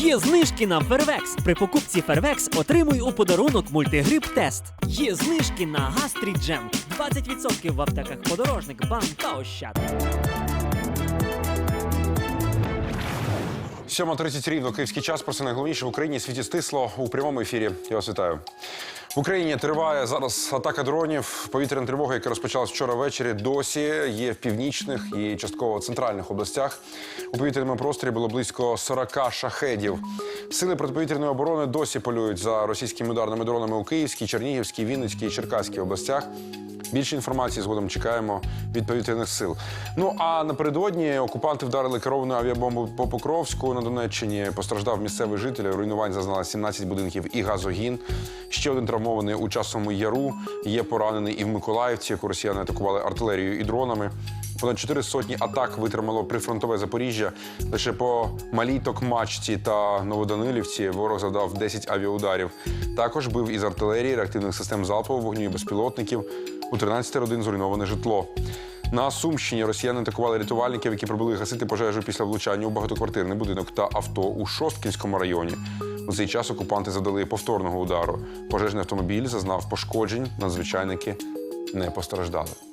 Є знижки на Фервекс. При покупці Фервекс отримуй у подарунок мультигрип тест. Є знижки на Гастріджем. 20% в аптеках подорожник, бам та ощад. 7.30 рівно київський час. Про це найголовніше в Україні світі стисло у прямому ефірі. Я вас вітаю. В Україні триває зараз атака дронів. Повітряна тривога, яка розпочалась вчора ввечері, досі є в північних і частково центральних областях. У повітряному просторі було близько 40 шахедів. Сили протиповітряної оборони досі полюють за російськими ударними дронами у Київській, Чернігівській, Вінницькій і Черкаській областях. Більше інформації згодом чекаємо від повітряних сил. Ну а напередодні окупанти вдарили керованою авіабомбою по Покровську на Донеччині. Постраждав місцевий житель. Руйнувань зазнала 17 будинків і газогін. Ще один травмований у часовому яру. Є поранений і в Миколаївці, яку росіяни атакували артилерією і дронами. Понад чотири сотні атак витримало прифронтове Запоріжжя. Лише по Малій Токмачці та Новоданилівці ворог завдав 10 авіаударів. Також бив із артилерії, реактивних систем залпового вогню і безпілотників. У 13 родин зруйноване житло. На Сумщині росіяни атакували рятувальників, які прибули гасити пожежу після влучання у багатоквартирний будинок та авто у Шосткінському районі. У цей час окупанти завдали повторного удару. Пожежний автомобіль зазнав пошкоджень. Надзвичайники не постраждали.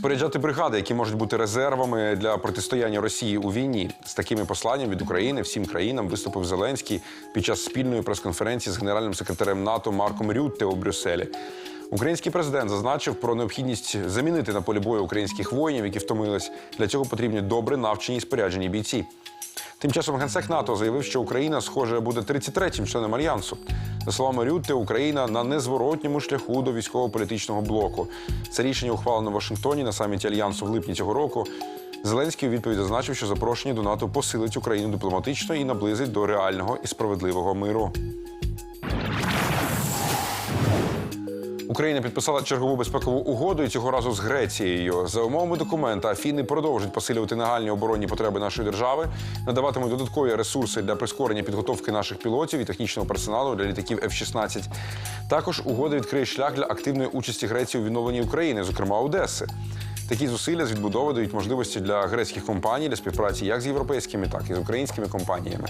Споряджати бригади, які можуть бути резервами для протистояння Росії у війні. З такими посланням від України всім країнам виступив Зеленський під час спільної прес-конференції з генеральним секретарем НАТО Марком Рютте у Брюсселі. Український президент зазначив про необхідність замінити на полі бою українських воїнів, які втомились. Для цього потрібні добре навчені і споряджені бійці. Тим часом генсек НАТО заявив, що Україна, схоже, буде 33-м членом альянсу. За словами Рютте, Україна на незворотньому шляху до військово-політичного блоку. Це рішення ухвалено в Вашингтоні на саміті альянсу в липні цього року. Зеленський у відповідь зазначив, що запрошення до НАТО посилить Україну дипломатично і наблизить до реального і справедливого миру. Україна підписала чергову безпекову угоду і цього разу з Грецією. За умовами документа Афіни продовжать посилювати нагальні оборонні потреби нашої держави, надаватимуть додаткові ресурси для прискорення підготовки наших пілотів і технічного персоналу для літаків F-16. Також угода відкриє шлях для активної участі Греції у відновленні України, зокрема Одеси. Такі зусилля з відбудови дають можливості для грецьких компаній для співпраці як з європейськими, так і з українськими компаніями.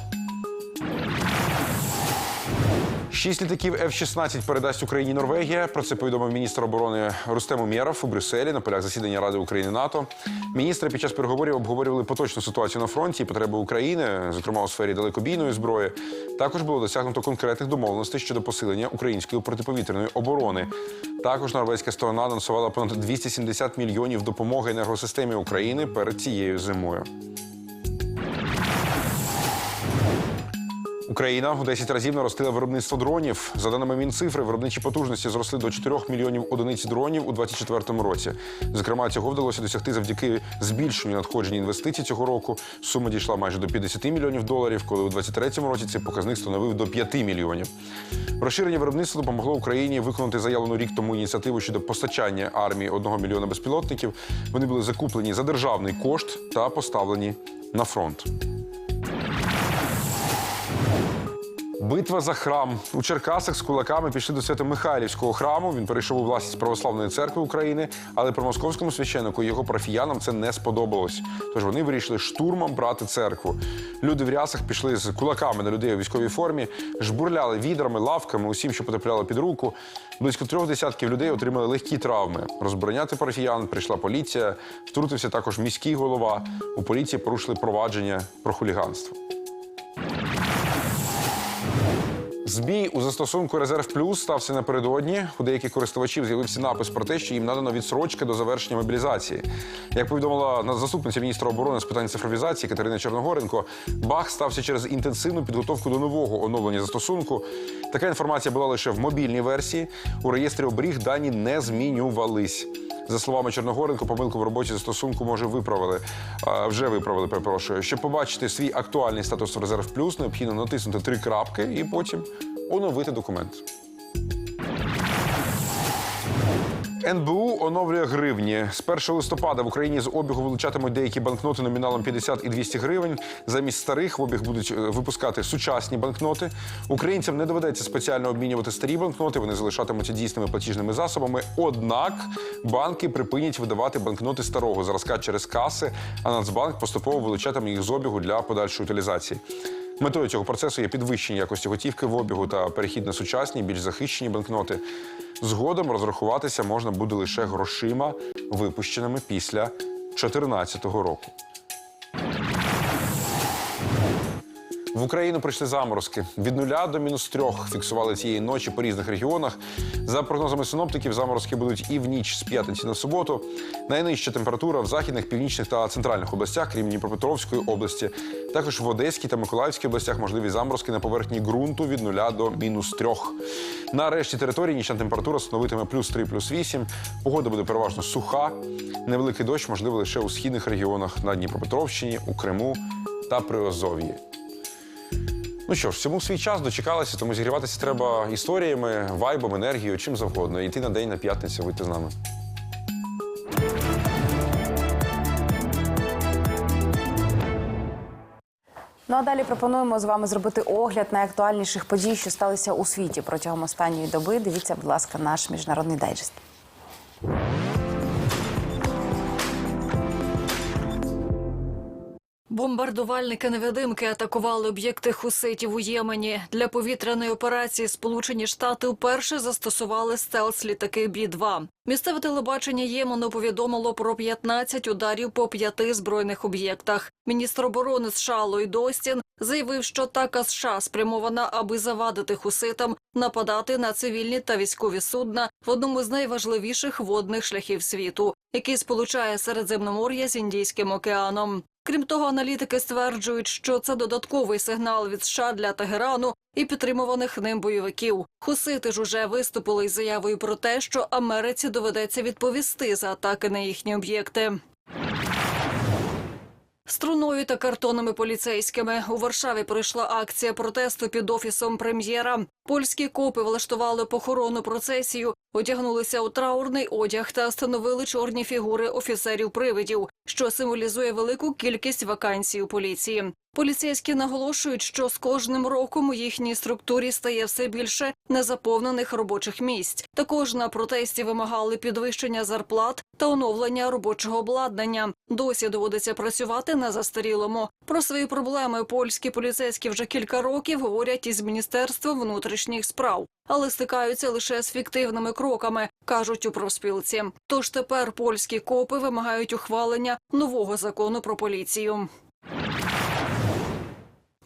Шість літаків F-16 передасть Україні Норвегія. Про це повідомив міністр оборони Рустем Умєров у Брюсселі на полях засідання Ради України НАТО. Міністри під час переговорів обговорювали поточну ситуацію на фронті і потреби України, зокрема у сфері далекобійної зброї. Також було досягнуто конкретних домовленостей щодо посилення української протиповітряної оборони. Також норвезька сторона анонсувала понад 270 мільйонів допомоги енергосистемі України перед цією зимою. Україна у 10 разів наростила виробництво дронів. За даними Мінцифри, виробничі потужності зросли до 4 мільйонів одиниць дронів у 2024 році. Зокрема, цього вдалося досягти завдяки збільшенню надходжень інвестицій цього року. Сума дійшла майже до 50 мільйонів доларів, коли у 2023 році цей показник становив до 5 мільйонів. Розширення виробництва допомогло Україні виконати заявлену рік тому ініціативу щодо постачання армії 1 мільйона безпілотників. Вони були закуплені за державний кошт та поставлені на фронт. Битва за храм у Черкасах з кулаками пішли до Свято-Михайлівського храму. Він перейшов у власність православної церкви України, але промосковському священнику і його парафіянам це не сподобалось. Тож вони вирішили штурмом брати церкву. Люди в рясах пішли з кулаками на людей у військовій формі, жбурляли відрами, лавками, усім, що потрапляло під руку. Близько трьох десятків людей отримали легкі травми. Розбороняти парафіян прийшла поліція. Втрутився також міський голова. У поліції порушили провадження про хуліганство. Збій у застосунку Резерв Плюс стався напередодні. У деяких користувачів з'явився напис про те, що їм надано відсрочка до завершення мобілізації. Як повідомила заступниця міністра оборони з питань цифровізації Катерина Чорногоренко, баг стався через інтенсивну підготовку до нового оновлення застосунку. Така інформація була лише в мобільній версії. У реєстрі оберіг дані не змінювались. За словами Чорногоренко, помилку в роботі застосунку може виправили. Вже виправили, перепрошую. Щоб побачити свій актуальний статус в Резерв Плюс, необхідно натиснути три крапки і потім оновити документ. НБУ оновлює гривні. З 1 листопада в Україні з обігу вилучатимуть деякі банкноти номіналом 50 і 200 гривень. Замість старих в обіг будуть е, випускати сучасні банкноти. Українцям не доведеться спеціально обмінювати старі банкноти. Вони залишатимуться дійсними платіжними засобами. Однак банки припинять видавати банкноти старого зразка через каси, а Нацбанк поступово вилучатиме їх з обігу для подальшої утилізації. Метою цього процесу є підвищення якості готівки в обігу та перехід на сучасні, більш захищені банкноти. Згодом розрахуватися можна буде лише грошима, випущеними після 2014 року. В Україну прийшли заморозки. Від нуля до мінус трьох фіксували цієї ночі по різних регіонах. За прогнозами синоптиків, заморозки будуть і в ніч з п'ятниці на суботу. Найнижча температура в західних, північних та центральних областях, крім Дніпропетровської області. Також в Одеській та Миколаївській областях можливі заморозки на поверхні ґрунту від нуля до мінус трьох. На решті території нічна температура становитиме плюс 3, плюс 8. Погода буде переважно суха. Невеликий дощ можливий лише у східних регіонах на Дніпропетровщині, у Криму та Приозов'ї. Ну що ж, всьому свій час дочекалися, тому зігріватися треба історіями, вайбом, енергією, чим завгодно. І йти на день на п'ятницю, вийти з нами. Ну а далі пропонуємо з вами зробити огляд найактуальніших подій, що сталися у світі протягом останньої доби. Дивіться, будь ласка, наш міжнародний дайджест. Бомбардувальники-невидимки атакували об'єкти хуситів у Ємені. Для повітряної операції Сполучені Штати вперше застосували стелс-літаки Бі-2. Місцеве телебачення Ємену повідомило про 15 ударів по п'яти збройних об'єктах. Міністр оборони США Ллойд Остін заявив, що атака США спрямована, аби завадити хуситам нападати на цивільні та військові судна в одному з найважливіших водних шляхів світу, який сполучає Середземномор'я з Індійським океаном. Крім того, аналітики стверджують, що це додатковий сигнал від США для Тегерану і підтримуваних ним бойовиків. Хусити ж уже виступили із заявою про те, що Америці доведеться відповісти за атаки на їхні об'єкти. Струною та картонами поліцейськими у Варшаві пройшла акція протесту під офісом прем'єра. Польські копи влаштували похоронну процесію, одягнулися у траурний одяг та встановили чорні фігури офіцерів-привидів, що символізує велику кількість вакансій у поліції. Поліцейські наголошують, що з кожним роком у їхній структурі стає все більше незаповнених робочих місць. Також на протесті вимагали підвищення зарплат та оновлення робочого обладнання. Досі доводиться працювати на застарілому. Про свої проблеми польські поліцейські вже кілька років говорять із міністерством внутрішніх справ, але стикаються лише з фіктивними кроками, кажуть у профспілці. Тож тепер польські копи вимагають ухвалення нового закону про поліцію.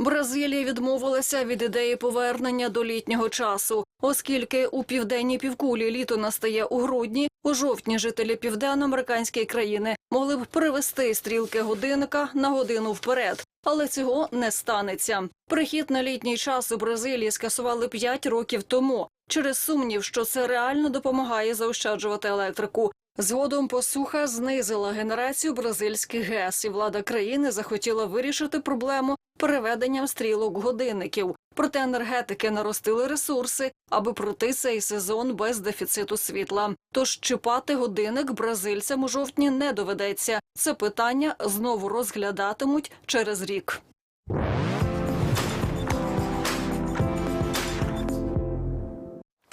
Бразилія відмовилася від ідеї повернення до літнього часу, оскільки у південній півкулі літо настає у грудні. У жовтні жителі південноамериканської країни могли б привести стрілки годинника на годину вперед, але цього не станеться. Прихід на літній час у Бразилії скасували 5 років тому через сумнів, що це реально допомагає заощаджувати електрику. Згодом посуха знизила генерацію бразильських ГЕС, і влада країни захотіла вирішити проблему переведенням стрілок годинників. Проте енергетики наростили ресурси, аби пройти цей сезон без дефіциту світла. Тож чіпати годинник бразильцям у жовтні не доведеться. Це питання знову розглядатимуть через рік.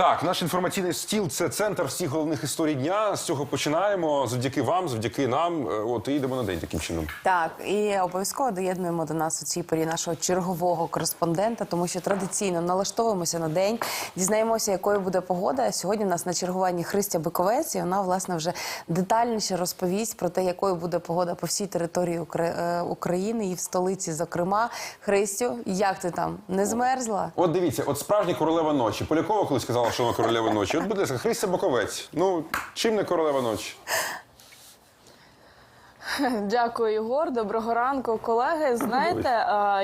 Так, наш інформаційний стіл це центр всіх головних історій дня. З цього починаємо. Завдяки вам, завдяки нам. Е, От і йдемо на день таким чином. Так, і обов'язково доєднуємо до нас у цій порі нашого чергового кореспондента, тому що традиційно налаштовуємося на день, дізнаємося, якою буде погода. Сьогодні у нас на чергуванні Христя Биковець, і вона власне вже детальніше розповість про те, якою буде погода по всій території е, України і в столиці, зокрема. Христю, як ти там не змерзла? От дивіться, от справжня королева ночі. Полякова колись сказала, що вона королева ночі. От, будь ласка, Христя Боковець. Ну чим не королева ночі? Дякую, Ігор. Доброго ранку, колеги. Знаєте,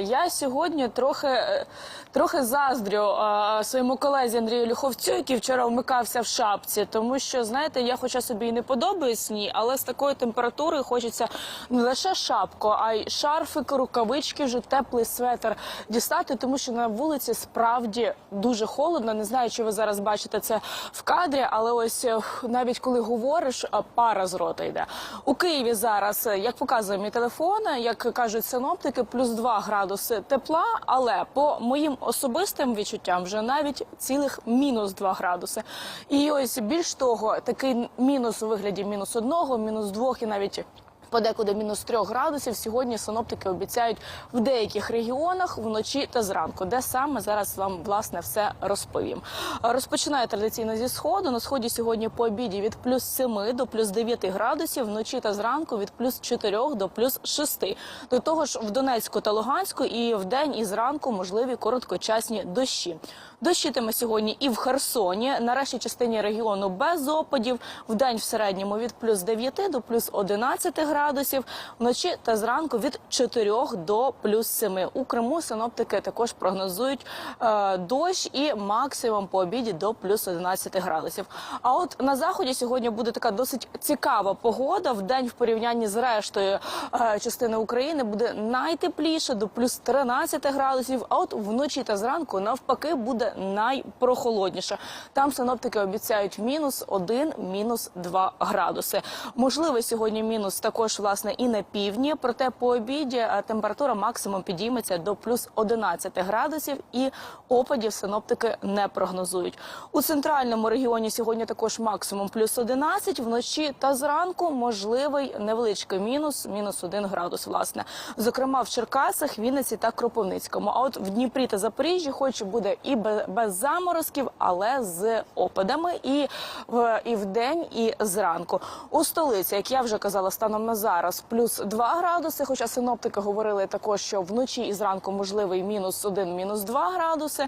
я сьогодні трохи, е, трохи заздрю своєму колезі Андрію Люховцю, який вчора вмикався в шапці, тому що знаєте, я хоча собі і не подобаюсь ні, але з такою температурою хочеться не лише шапку, а й шарфик, рукавички, вже теплий светр дістати, тому що на вулиці справді дуже холодно. Не знаю, чи ви зараз бачите це в кадрі, але ось е, навіть коли говориш, пара з рота йде. У Києві зараз, е, як показує мій телефон, е, як кажуть синоптики, плюс 2 градуси тепла, але по моїм особистим відчуттям вже навіть цілих мінус 2 градуси. І ось більш того, такий мінус у вигляді мінус одного, мінус двох і навіть. Подекуди мінус 3 градусів. Сьогодні синоптики обіцяють в деяких регіонах вночі та зранку, де саме зараз вам власне все розповім. Розпочинаю традиційно зі сходу. На сході сьогодні по обіді від плюс 7 до плюс 9 градусів, вночі та зранку від плюс 4 до плюс 6. До того ж, в Донецьку та Луганську і в день і зранку можливі короткочасні дощі. Дощитиме сьогодні і в Херсоні. На решті частині регіону без опадів. В день в середньому від плюс 9 до плюс 11 градусів. Вночі та зранку від 4 до плюс 7. У Криму синоптики також прогнозують е, дощ і максимум по обіді до плюс 11 градусів. А от на заході сьогодні буде така досить цікава погода. В день в порівнянні з рештою е, частини України буде найтепліше до плюс 13 градусів. А от вночі та зранку навпаки буде найпрохолодніше. Там синоптики обіцяють мінус 1, мінус 2 градуси. Можливо, сьогодні мінус також власне і на півдні. Проте по обіді е, температура максимум підійметься до плюс 11 градусів, і опадів синоптики не прогнозують. У центральному регіоні сьогодні також максимум плюс 11, вночі та зранку можливий невеличкий мінус, мінус 1 градус. Власне, зокрема в Черкасах, Вінниці та Кропивницькому. А от в Дніпрі та Запоріжжі, хоч буде і без, заморозків, але з опадами і в і вдень, і зранку. У столиці, як я вже казала, станом на зараз плюс 2 градуси. Хоча синоптики говорили також, що вночі і зранку можливий мінус 1, мінус 2 градуси. Е,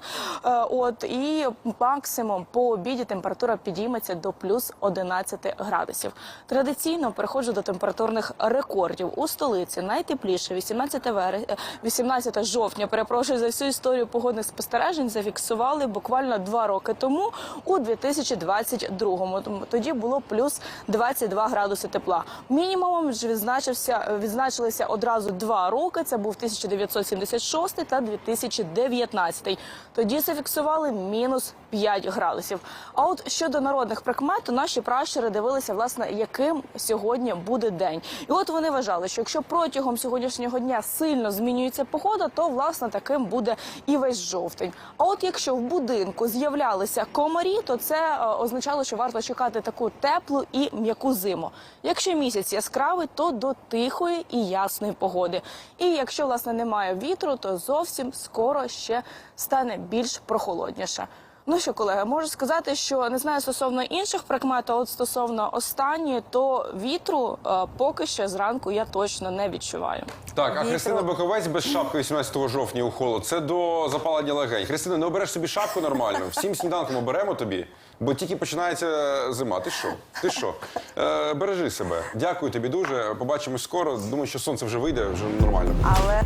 От і максимум по обіді температура підійметься до плюс 11 градусів. Традиційно переходжу до температурних рекордів у столиці. Найтепліше 18 вересня, 18 жовтня. Перепрошую за всю історію погодних спостережень. Зафіксували буквально два роки тому у 2022-му. Тому Тоді було плюс 22 градуси тепла. Мінімумом ж відзначився відзначилися одразу два роки. Це був 1976 та 2019. Тоді зафіксували мінус 5 градусів. А от щодо народних прикмет, то наші пращури дивилися, власне, яким сьогодні буде день. І от вони вважали, що якщо протягом сьогоднішнього дня сильно змінюється погода, то власне таким буде і весь жовтень. А от якщо в будинку з'являлися комарі, то це е, означало, що варто чекати таку теплу і м'яку зиму. Якщо місяць яскравий, то до тихої і ясної погоди. І якщо власне немає вітру, то зовсім скоро ще стане більш прохолодніше. Ну що, колеги, можу сказати, що не знаю стосовно інших прикмет, а от стосовно останньої, то вітру е, поки що зранку я точно не відчуваю. Так, а Вітру. Христина Боковець без шапки 18 жовтня у холод. Це до запалення легень. Христина, не обереш собі шапку нормально. Всім сніданком оберемо тобі, бо тільки починається зима. Ти що? Ти що? Е, бережи себе. Дякую тобі дуже. Побачимось скоро. Думаю, що сонце вже вийде, вже нормально. Але